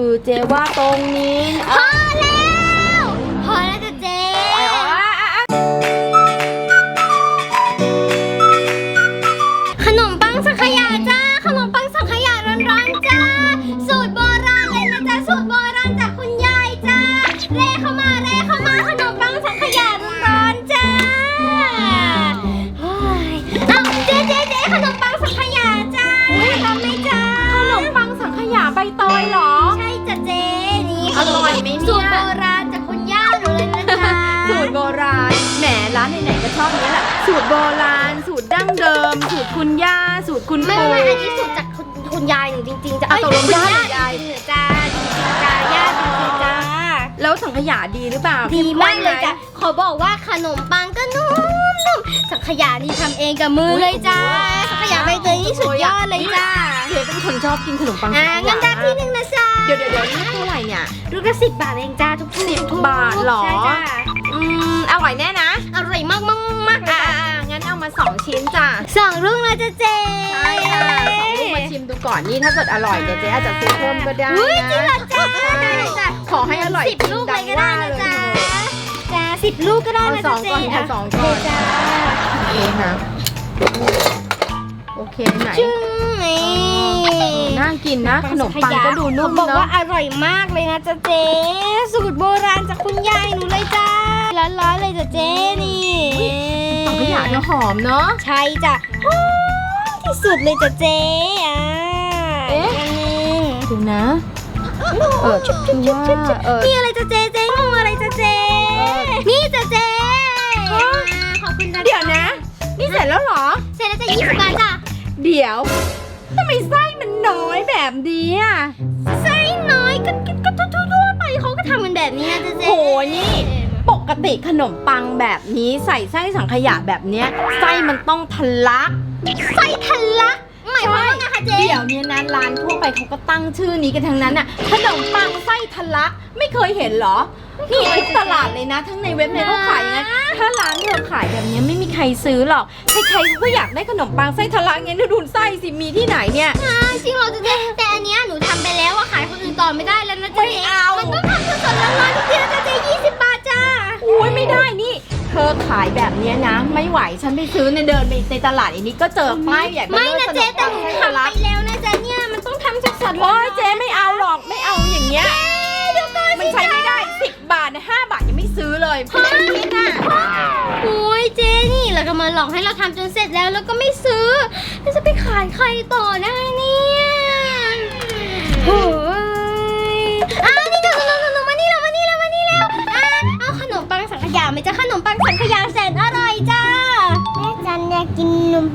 คือเจว่าตรงนี้ พอแล้ว สูตรโบราณ สูตรดั้งเดิม สูตรคุณย่า สูตรคุณไม่ปู่ ไม่อันนี้สูตรจากคุณคุณยายหนูจริงๆจ้ะอะตกลงคุณย่าหรือยาย จริงๆเหรอจ้าจริงๆจ้าย่าจริงๆจ้าแล้วสังขยาดีหรือเปล่าดีมากเลยจ้ะข้มข้นไหขอบอกว่าขนมปังก็นุ่มๆสังขยานี่ทำเองกับมือเลยจ้าสังขยาใบเตยนี่สุดยอดเลยจ้าเจ๊เป็นคนชอบกินขนมปังสัอ่างขงั้ยานได้ที่หนึ่งนะจ้าเดี๋ยวเดี๋ยวเดี๋ยวนี่เท่าไหร่เนี่ย ลูกละสิบบาทเองจ้าทุกสิบบาทเหรอ ใช่จ้าอืมอร่อยแน่นะ อร่อยมากมาก มาสองชิ้นจ้ะสองลูกนะจ๊ะเจ๊ใช่ค่ะสองลูกมาชิมดูก่อนนี่ถ้าเกิดอร่อยเดี๋ยวเจ๊อาจจะซื้อเพิ่มก็ได้อุ้ยจริงเหรนะอจ้าได้เลยจ้ะขอให้อร่อยสิบลูกเลยก็ได้นะจ๊ะจ้าสิบลูกก็ได้เอานะสจ๊ะองเจ๊ก่อนค่ะสองก่อนจ้าโอเคค่ะโอเคไหนจึ้งนี่น่ากินนะขนมปังก็ดูนุ่มเขาบอกเนาะว่าอร่อยมากเลยนะจ๊ะเจ๊สูตรโบราณจากคุณยายหนูเลยจ้าร้อนๆเลยจ้ะเจ๊นี่ สังขยาเนี่ยหอมเนาะ ใช่จ้ะหอมที่สุดเลยจ้ะเจ๊อ่าเอ๊ะอีกอันหนึงดูนะ เออชุบชุบชุบชุบชุบเออ นี่อะไรจ๊ะเจ๊เจ๊งงอะไรจ๊ะเจ๊เออนี่จ๊ะเจ๊ฮะขอบคุณจ้ะเดี๋ยวนะ นี่เสร็จแล้วเหรอ เสร็จแล้วจะยี่สิบบาทจ้ะเดี๋ยวทำไมไส้มันน้อยแบบนี้อะ ไส้น้อยก็ก็ก็ทั่วๆไปเขาก็ทำกันแบบนี้นะจ๊ะเจ๊ โหนี่ป กติขนมปังแบบนี้ใส่ไส้สังขยาแบบเนี้ยไส้มันต้องทะลัก ไส้ทะลักหมายความว่าไงคะเจ๊เดี๋ยวนี้นะร้านทั่วไปเขาก็ตั้งชื่อนี้กันทั้งนั้นน่ะขนมปังไส้ทะลักไม่เคยเห็นเหรอ นี่ทุกตลาดเลยนะ ทั้งในเว็บในเขาขายอย่างนั้นถ้าร้านเธอขายแบบเนี้ยไม่มีใครซื้อหรอกใครๆเขาก็อยากได้ขนมปังไส้ทะลักงั้นดูไส้สิมีที่ไหนเนี่ยอ่าจริงเหรอจ๊ะเจ๊แต่อันเนี้ยหนูทำไปแล้วอะขายคนอื่นต่อไม่ได้แล้วนะจ๊ะไม่เจ๊เอามัมันต้องทำสดๆร้อนๆทุกทีนะจ๊ะเจ๊ยี่สิบบาทจ้า อุ้ยไม่ได้นี่ เธอขายแบบเนี้ยนะ ไม่ไหวฉันไปซื้อในเดินไปในตลาดอันนี้ก็เจอป้ายใหญ่เบอไม่ร์เริ่นะขเจ๊มแต่ปังหนูไส้ทำทะไปลักแล้วนะจ๊ะเนี่ยมันต้องทำสดๆโอ้ร้อนยเจ๊ไม่เอาหรอกไม่เอาอย่างเงี้ยเดี๋ยวก่อนมันสิใช้ไม่ได้10บาทนะ5บาทยังไม่ซื้อเลยเพราะมันคิดอะโอ้ยเจ๊นี่แล้วก็มาหลอกให้เราทำจนเสร็จแล้วแล้วก็ไม่ซื้อแล้วจะไปขายใครต่อได้เนี่ยโอ้ย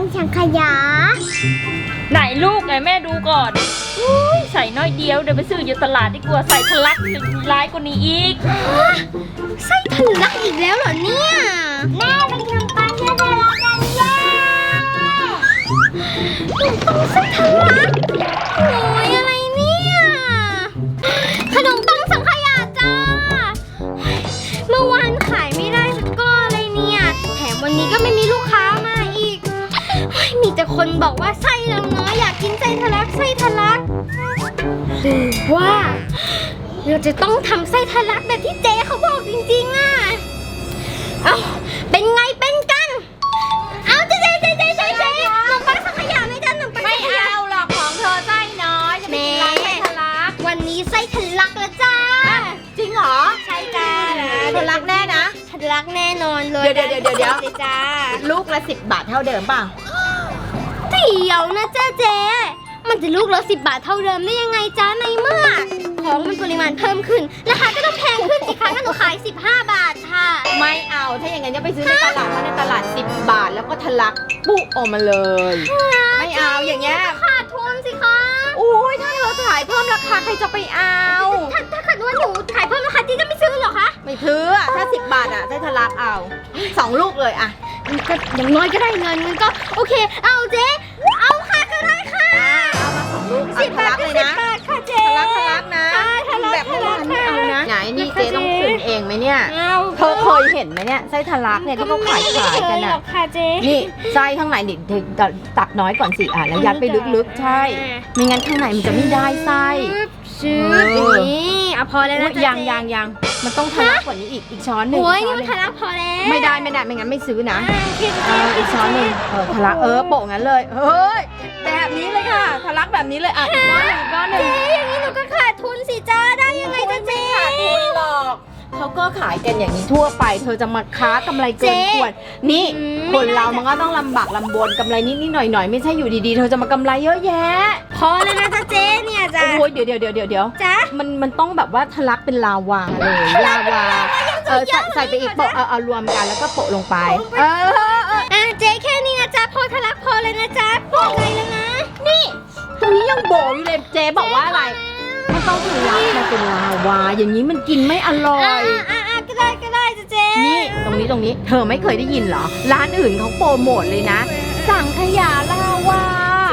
นขนมปังสังขยาไหนลูกไหนแม่ดูก่อนอุ้ยใส่น้อยเดียวเดี๋ยวไปซื้ออยู่ตลาดดีกว่าใส่ทะลักถึงร้ายกว่านี้อีก ไส้ทะลักอีกแล้วเหรอเนี่ย แม่ไปกินขนมปังเยอะๆแล้วกันเย้ไส้ทะลัก บอกว่าไส้เราน้อยอยากกินไส้ทะลักไส้ทะลักหรือว่าเราจะต้องทำไส้ทะลักแบบที่เจ๊เขาบอกจริงๆอะเอาเป็นไงเป็นกัน เอาเจ๊เจ๊เจ๊เจ๊เจ๊เจ๊ขนมปังสังขยาไหมจ๊ะขนมปังไม่สังขยาเอาหรอกของเธอไส้น้อยจะไปกินร้านไส้ทะลักวันนี้ไส้ทะลักแล้วจ้าจริงเหรอใช่จ้าทะลักแน่นะ ทะลักแน่นอนเลยเดี๋ยวเดี๋ยวเดี๋ยวเดี๋ยวเลยจ้า ลูกละ10บาทเท่าเดิมเปล่าเดี๋ยวนะจ้าเจ๊มันจะลูกละสิบบาทเท่าเดิมได้ยังไงจ้าในเมื่อ ของมันปริมาณเพิ่มขึ้นราคาก็ต้องแพงขึ้นสิคะงั้นหนูขาย 15 บาทค่ะ ไม่เอา ถ้าอย่างนั้นจะไปซื้อในตลาดถ้าในตลาด 10 บาทแล้วก็ทะลักปุ๊ออกมาเลย ไม่เอาอย่างเงี้ยขาดทุนสิคะโอ้ยถ้าเธอขายเพิ่มราคาใครจะไปเอา ถ้าถ้าเกิดว่าหนูขายเพิ่มราคาจีจะไม่ซื้อเหรอคะไม่ซื้ออะถ้า 10 บาทอะได้ทะลักเอาสองลูกเลยอะมันก็อย่างน้อยก็ได้เงินมันก็โอเค เอาเจ๊ เอาค่ะก็ได้ค่ะเอามาสองลูกเอาสิบทะบาลัทกก็เลยสิบนะบาทค่ะเจ๊ทะลักทะลักนะค่ะทะลักแบบเมื่อวานไม่เอานะทะลักไหนนี่เจ๊ต้องคืนเองไหมเนี่ยเอาเธอเคยเห็นไหมเนี่ยไส้ทะลักเนี่ยที่เขาขายขายกันหรอะอกค่ะเจ๊นี่ไส้ข้างในนี่เธอตักน้อยก่อนสิอะแล้วยัดไปลึกๆใช่ ไม่งั้นข้างในมันจะไม่ได้ไส้ จืดเอออย่างนี้เอาพอแล้วอุ๊นะยจ๊ะยังเจ๊ยังยังมันต้องทะลักกว่านี้อีกอีกช้อนหนึ่งโอ้ยอีนี่กช้อนมันหนึ่งทะลักพอแล้วไม่ได้ไม่ได้ไม่งั้นไม่ซื้อนะ อ่าโอเคเอเจ๊ออีกช้อนหนึ่งเออทะลักเออโปะงั้นเลย เฮ้ยแบบนี้เลยค่ะทะลักแบบนี้เลยอะอีกก้อนหนึ่งอีกก้อนหนึ่งเจ๊อย่างนี้หนูก็ขาดทุนสิจ้าได้ยังไงจ๊ะเจ๊ขาดทุนหรอก เขาก็ขายกันอย่างนี้ทั่วไป เธอจะมาค้ากำไรเกินเจ๊ควรนี่อืมคนเรามันก็ต้องลำบากลำบนกำไรนิดนิดหน่อยหน่อยๆไม่ใช่อยู่ดีๆ เธอจะมากำไรเยอะแยะพอแล้วนะจ๊ะเจ๊เนี่ยจ้ะโอ้ยเดี๋ยวเดี๋ยวเดี๋ยวเดี๋ยวเดี๋ยวจ๊ะ มันมันต้องแบบว่าทะลักเป็นลาวาเลยลาวาเออใส่ใส่ไปอีกโปะเอาเอารวมกันแล้วก็โปะลงไป เออเออเอออะเจ๊แค่นี้นะจ๊ะพอทะลักพอเลยนะจ๊ะพอเลยแล้วนะนี่ตรงนี้ยังโบอยู่เลยเจ๊บอกว่าอะไร มันต้องทะลักมาเป็นลาวา อย่างนี้มันกินไม่อร่ออ่ายอ่าอ่าก็ได้ก็ได้จ้ะเจ๊นี่ตรงนี้ตรงนี้เธอไม่เคยได้ยินเหรอ ร้านอื่นเขาโปรโมทเลยนะ สั่งขยะลาวา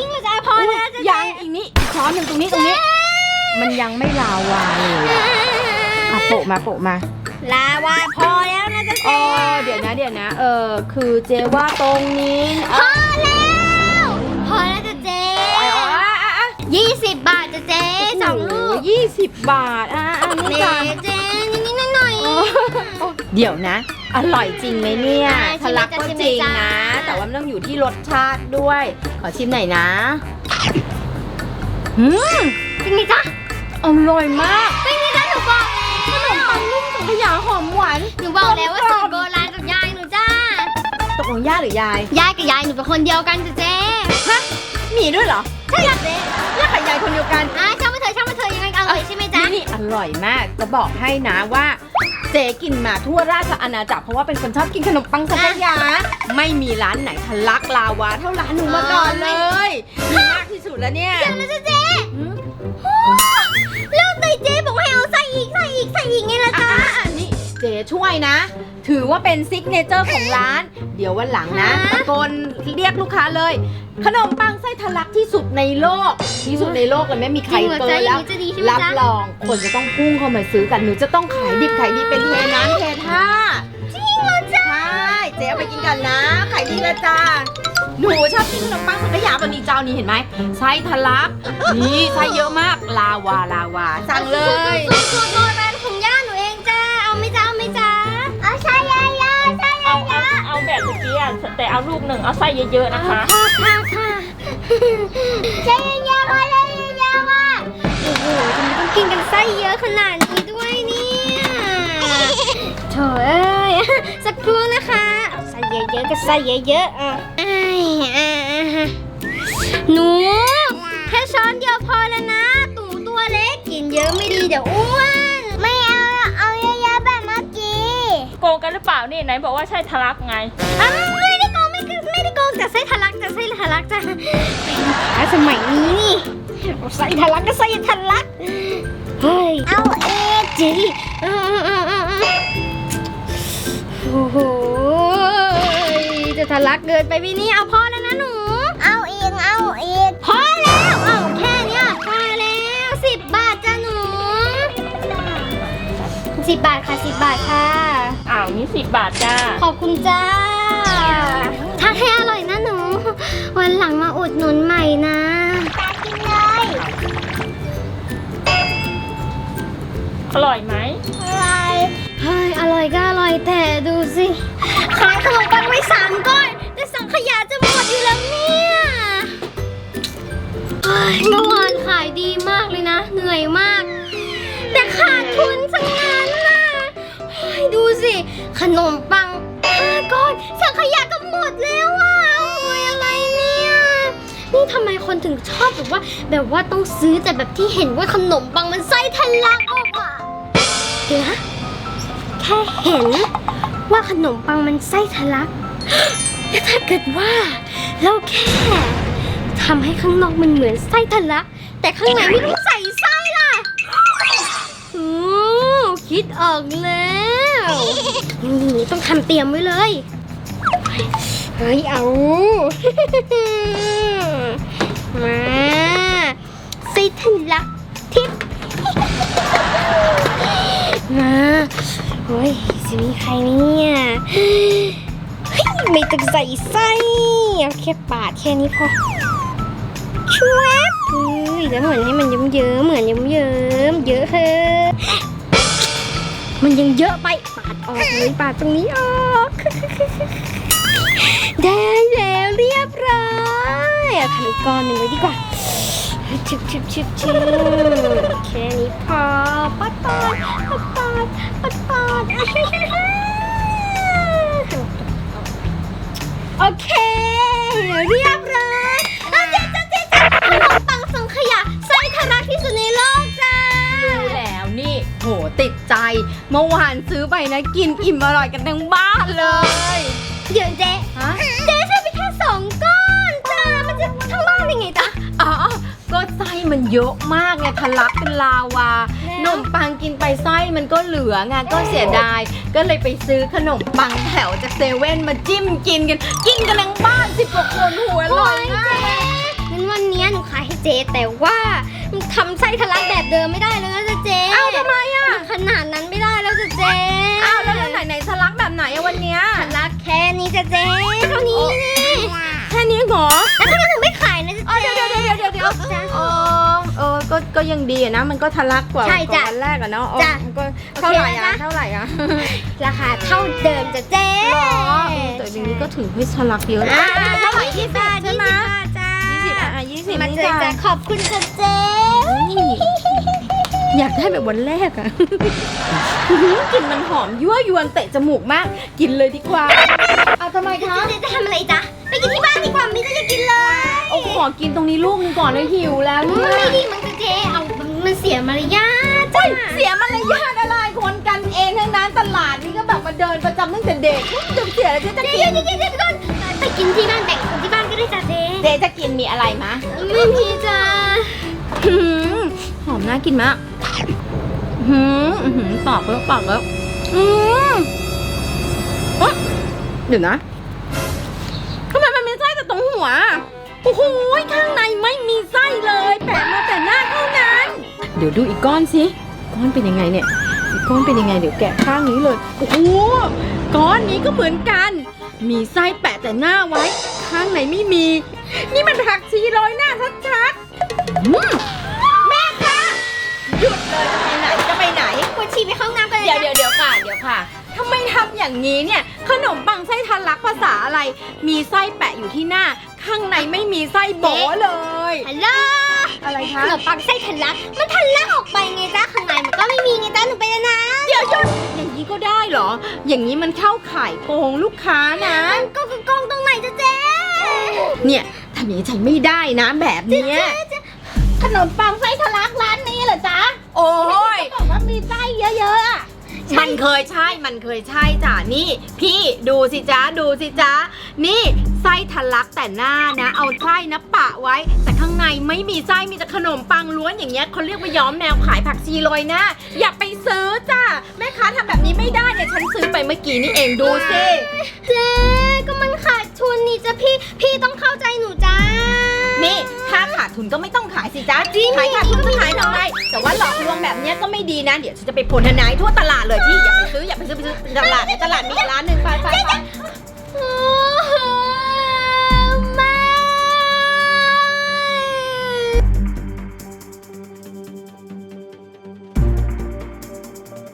จริงเหรอจ๊ะพอแล้วนะจ๊ะเจ๊ยังอีกนี้อีกช้อนหนึ่งตรงนี้ตรงนี้ มันยังไม่ลาวาเลยอะอะโปะมาโปะมา ลาวาพอแล้วนะจ๊ะอ๋เจ๊อเดี๋ยวนะเดี๋ยวนะ เออคือเจว่าตรงนี้ พอแล้ว ยี่สิบบาทจ้ะเจ๊สองลูกยี่สิบบาท อะอะนี่เจ๊จ้ะเจ๊นิดๆหน่อยเดี๋ยวนะ อร่อยจริงไหมเนี่ยอ่าชิทะมเลยลักก็จ้ะจริงชิมเลยจ้ะ นะ แต่ว่ามันต้องอยู่ที่รสชาติด้วย ขอชิมหน่อยนะอืมๆจริงไหมจ๊ะอร่อยมากเป็นไงจ๊ะหนูบอกแล้วขนมปังนุ่มสังขยาหอมหวานหนูบอกแล้วว่าสูตรโบราณกับยายหนูจ้า ตกลงย่าหรือยาย ยายกับยายหนูเป็นคนเดียวกันจ้ะเจ๊ ฮะ มีด้วยเหรอ ใช่จ้ะเจ๊ ย่ากับยายคนเดียวกันอะช่างมาเถอะช่างมาเถอะยังไงก็อร่อยใช่ไหมจ๊ะ นี่นี่อร่อยมาก จะบอกให้นะว่า เจ๊กินมาทั่วราชอาณาจักรเพราะว่าเป็นคนชอบกินขนมปังสังขยา ไม่มีร้านไหนทะลักลาวาเท่าร้านหนูมาก่อนเลยดีมากที่สุดแล้วเนี่ยเดี๋ยวนะจ๊ะเจ๊ เจ๊ช่วยนะ ถือว่าเป็นซิกเนเจอร์ของร้าน เดี๋ยววันหลังนะฮะตะโกนเรียกลูกค้าเลย ขนมปังไส้ทะลักที่สุดในโลก ที่สุดในโลกเลยไม่มีใครจริงเหรอเกิจ๊ะนอย่าแล้วงนี้จะดีใช่ไหมรับจ๊ะ รองคนจะต้องพุ่งเข้ามาซื้อกันหนูจะต้องขายดิบขายดีเป็นเทน้ำเทท่าจริงเหรอจ๊ะใช่เจ๊เอาไปกินกันนะขายดีเลยจ้าหนูชอบกินขนมปังสังขยาวันนี้เจ้านี้เห็นไหมไส้ทะลักนี่ไส้เยอะมากลาวาลาวาสั่งเลยสูตรสูตรโบราณของย่ แบบเมื่อกี้อะแต่เอาลูกหนึ่งเอาไส้เยอะๆนะคะ ค่ะค่ะค่ะใช่ยาค่ะใช่ยาค่ะโอ้โหทำไมต้องกินกันไส้เยอะขนาดนี้ด้วยเนี่ยโถเอ้ยสักครู่นะคะเอาไส้เยอะๆก็ไส้เยอะๆอะอ้ยอะอะหนูแค่ช้อนเดียวพอแล้วนะตู่ตัวเล็กกินเยอะไม่ดีเดี๋ยวอ้วน โกงกันหรือเปล่านี่ไหนบอกว่าใช่ทะลักไงอะไม่ได้โกงไม่ได้ไม่ได้โกงแต่ไส้ทะลักแต่ไส้ทะลักจ้ะเป็นขาสมัยนี้นี่ไส้ทะลักก็ไส้ทะลักเฮ้ยเอาเองจีอืมอืมอืมอืมโอ้โหจะทะลักเกินไปวินี่เอาพอแล้วนะหนู เอาเองเอาเองพอแล้วเอาแค่เนี้ยพอแล้วสิบบาทจ้ะหนูสิบบาทค่ะสิบบาทค่ะอ้าวนี่สิบบาทจ้า ขอบคุณจ้าทานให้อร่อยนะหนู วันหลังมาอุดหนุนใหม่นะกินเลย อร่อยไหมอะไรเฮ้ยอร่อยก็อร่อยแต่ดูสิขายขนมปังไว้สามก้อนแต่สังขยาจะหมดอยู่แล้วเนี่ยเฮ้ยเมื่อวานขายดีมากเลยนะ เหนื่อยมาก ขนมปังห้าก้อนสังขยาก็หมดแล้วอะโอ้ยอะไรเนี่ย นี่ทำไมคนถึงชอบแบบว่า แบบว่าต้องซื้อแต่แบบที่เห็นว่าขนมปังมันไส้ทะลักออกอะเดี๋ยวนะแค่เห็นว่าขนมปังมันไส้ทะลักแล้วถ้าเกิดว่า เราแค่ทำให้ข้างนอกมันเหมือนไส้ทะลัก แต่ข้างในไม่ต้องใส่ไส้ล่ะอือคิดออกแล้ว นี่ต้องทำเตรียมไว้เลย เฮ้ย เอา มาไส้ทะลักทิพมาโอ้ยจะมีใครไหมเนี่ยไม่ต้องใส่ไส้เอาแค่ปาดแค่นี้พอชวบเฮ้ยอีกแล้วเหมือนให้มันเยิ้มๆเหมือนเยิ้มๆเยอะเฮ้ มันยังเยอะไปปาดออกเลยปาดตรงนี้ออกได้แล้วเรียบร้อยเอาทำอีกก้อนหนึ่งไว้ดีกว่าชิบชิบชิบชิบแค่นี้พอปัดปาดปัดปาดปัดปาดโอเค เมื่อวานซื้อไปนะกินอิ่มอร่อยกันทั้งบ้านเลย เดี๋ยวเจ๊ฮะ เจ๊ซื้อไปแค่สองก้อนจ้ามันจะทั้งบ้านยังไงจ๊ะ อ๋อ ก็ไส้มันเยอะมากไงทะลักเป็นลาวาแล้วขนมปังกินไปไส้มันก็เหลือไงก็เสียดาย ก็เลยไปซื้อขนมปังแถวจากเซเว่นมาจิ้มกินกัน กินกันทั้งบ้านสิบกว่าคนหัวอร่อยมาก งั้นวันนี้หนูขายให้เจ๊แต่ว่าทำไส้ทะลักแบบเดิมไม่ได้แล้วนะจ๊ะเจ๊เอ้าทำไมอะขนาดนั้นไม่ได้ แล้วจ้ะเจ๊อ้าวแล้วไหนไหนๆทะลักแบบไหนอะวันเนี้ยทะลักแค่นี้จ้ะเจ๊เท่านี้นี่แค่นี้เหรอแล้วทำไมถึงไม่ขายนะจ๊ะอ๋อเจ๊เดี๋ยวเดี๋ยวเดี๋ยวเดี๋ยวเดี๋ยวจ้ะเออเออก็ก็ยังดีอะนะมันก็ทะลักกว่าใช่กว่าจ้ะวันแรกอะเนาะจ้ะมันก็เท่าไหร่โอเคอะนะเท่าไหร่อะราคาเท่าเดิมจ้ะเจ๊หรอเออแต่อย่างนี้ก็ถือว่าทะลักเยอะอ่านะเท่าไหร่ยี่สิบใช่ใช่ไหไหมมจ้ายี่สิบอะอะยี่สิบมานี่เจอจ้ะจ้ะขอบคุณจ้ะเจ๊นี่ อยากได้แบบวันแรกอะอื้อหือกลินมันหอมยั่วยวนเตะจมูกมาก กินเลยดีกว่าเอาทำไมคะเจ๊จะทำอะไรจ๊ะ ไปกินที่บ้านดีกว่าไม่ได้จะกินเลยเอาขอกินตรงนี้ลูกนึงก่อนเลยหิวแล้วมันเนี่ยไม่ดีมันจะเจ๊เอามันเสียมารยาทจ้ะเสียมารยาทอะไรคนกันเองทั้งนั้นตลาดนี่ก็แบบมาเดินประจำตั้งแต่เด็กจะเสียแล้วเจ๊จะเดี๋กิยวนเดี๋ยวเดี๋ยวเดี๋ยวก่อนไปกินที่บ้านแบ่งคนที่บ้านก็ได้จ้ะเจ๊เจ๊จะกินมีอะไรมะไม่มีจ้ะ หืมหอมน่ากินมาก หืมอื้อหืมปากแล้วปากแล้วอืมอ๊ะเดี๋ยวนะทำไมมันมีไส้แต่ตรงหัว โอ้โหข้างในไม่มีไส้เลยแปะมาแต่หน้าเท่านั้น เดี๋ยวดูอีกก้อนสิก้อนเป็นยังไงเนี่ย อีกก้อนเป็นยังไงเดี๋ยวแกะข้างนี้เลย โอ้โหก้อนนี้ก็เหมือนกัน มีไส้แปะแต่หน้าไว้ ข้างในไม่มี นี่มันผักชีโรยหน้าชัดๆ ดี๋ยวเดี๋ยวค่ะเดี๋ยวค่ะทำไมทำอย่างนี้เนี่ย ขนมปังไส้ทะลักภาษาอะไร มีไส้แปะอยู่ที่หน้า ข้างในไม่มีไส้โบเลย ฮัลโหลอะไรขคะ นมปังไส้ทะลัก มันทะลักออกไปไงจ้ะข้างในมันก็ไม่มีไงจ้ะหนูไปแล้วนะเดี๋ยวหยุดอย่างนี้ก็ได้เหรอ อย่างนี้มันเข้าข่ายโกงลูกค้านะ มันก็กองตรงไหนจ้ะเจ๊เนี่ยทำอย่างนี้ใช้ไม่ได้นะแบบเนี้ยขนมปังไส้ทะลักร้านนี้เหรอจ๊ะโอ้ย บอกว่ามีไส้เยอะๆอะ มันเคยใช่ มันเคยใช่จ้ะ นี่ พี่ดูสิจ้าดูสิจ้านี่ไส้ทะลักแต่หน้านะ เอาไส้นะปะไว้ แต่ข้างในไม่มีไส้มีแต่ขนมปังล้วนอย่างเงี้ยเขาเรียกว่าย้อมแมวขายผักชีโรยหน้าอย่าไปซื้อจ้าแม่ค้าทำแบบนี้ไม่ได้เนี่ยฉันซื้อไปเมื่อกี้นี่เองดูสิ เจ๊ายสิจ้าจริงขายขาดทุนจะขายหน่อยแต่ว่าหลอกลวงแบบนี้ก็ไม่ดีนะ เดี๋ยวจะไปผลทนายทั่วตลาดเลยพี่อย่าไปซื้ออย่าไปซื้อไปซื้อตลาดในตลาดมีร้านหนึ่งไปไป